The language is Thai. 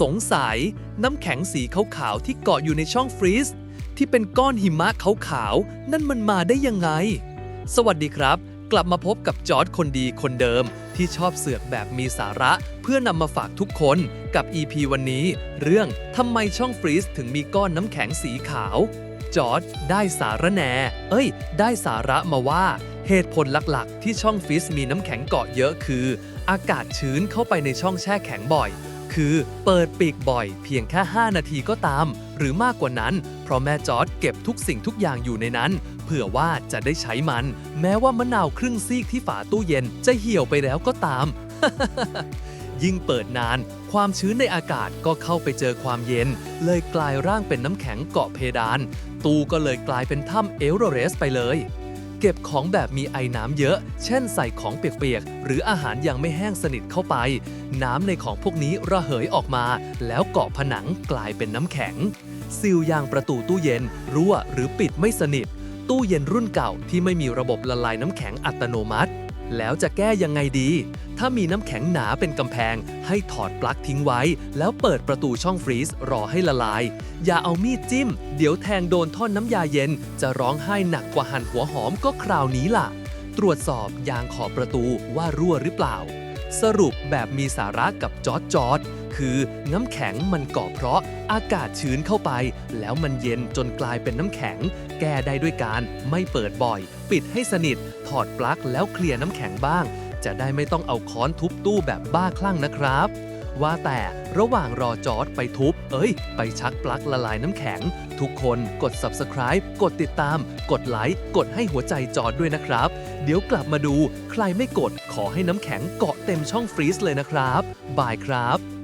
สงสัย น้ำแข็งสีขาวๆที่เกาะอยู่ในช่องฟรีซที่เป็นก้อนหิมะขาวๆนั่นมันมาได้ยังไง สวัสดีครับ กลับมาพบกับจอร์ดคนดีคนเดิม ที่ชอบเสือกแบบมีสาระ เพื่อนำมาฝากทุกคนกับ EP วันนี้ เรื่องทำไมช่องฟรีซถึงมีก้อนน้ำแข็งสีขาว จอร์ดได้สาระแหนเอ้ย ได้สาระมาว่า เหตุผลหลักๆ ที่ช่องฟรีซมีน้ำแข็งเกาะเยอะคือ อากาศชื้นเข้าไปในช่องแช่แข็งบ่อย คือเปิดปีกบ่อยเพียงแค่ 5 นาทีก็ตาม หรือมากกว่านั้น เพราะแม่จอร์ดเก็บทุกสิ่งทุกอย่างอยู่ในนั้น เผื่อว่าจะได้ใช้มัน แม้ว่ามะนาวครึ่งซีกที่ฝาตู้เย็นจะเหี่ยวไปแล้วก็ตาม ยิ่งเปิดนาน ความชื้นในอากาศก็เข้าไปเจอความเย็น เลยกลายร่างเป็นน้ำแข็งเกาะเพดาน ตู้ก็เลยกลายเป็นถ้ำเอลโรเรสไปเลย เก็บของแบบมีไอน้ำเยอะ เช่นใส่ของเปียกๆ หรืออาหารยังไม่แห้งสนิทเข้าไป น้ำในของพวกนี้ระเหยออกมา แล้วเกาะผนังกลายเป็นน้ำแข็ง ซีลยางประตูตู้เย็น รั่วหรือปิดไม่สนิท ตู้เย็นรุ่นเก่าที่ไม่มีระบบละลายน้ำแข็งอัตโนมัติ แล้วจะแก้ยังไงดี ถ้ามีน้ำแข็งหนาเป็นกำแพง ให้ถอดปลั๊กทิ้งไว้ แล้วเปิดประตูช่องฟรีซรอให้ละลาย อย่าเอามีดจิ้ม เดี๋ยวแทงโดนท่อนน้ำยาเย็น จะร้องไห้หนักกว่าหั่นหัวหอมก็คราวนี้ล่ะ ตรวจสอบยางขอบประตูว่ารั่วหรือเปล่า สรุปแบบมีสาระกับจอร์ดจอร์ดคือน้ำแข็งมันเกาะเพราะอากาศชื้นเข้าไป แล้วมันเย็นจนกลายเป็นน้ำแข็ง แก้ได้ด้วยการไม่เปิดบ่อย ปิดให้สนิท ถอดปลั๊กแล้วเคลียร์น้ำแข็งบ้าง จะได้ไม่ต้องเอาค้อนทุบตู้แบบบ้าคลั่งนะครับ ว่าแต่ระหว่างรอจอร์ดไปทุบ เอ้ย ไปชักปลั๊กละลายน้ำแข็ง ทุกคนกด subscribe กดติดตาม กดไลค์ กดให้หัวใจจอร์ดด้วยนะครับ เดี๋ยวกลับมาดู ใครไม่กดขอให้น้ำแข็งเกาะเต็มช่องฟรีซเลยนะครับ บายครับ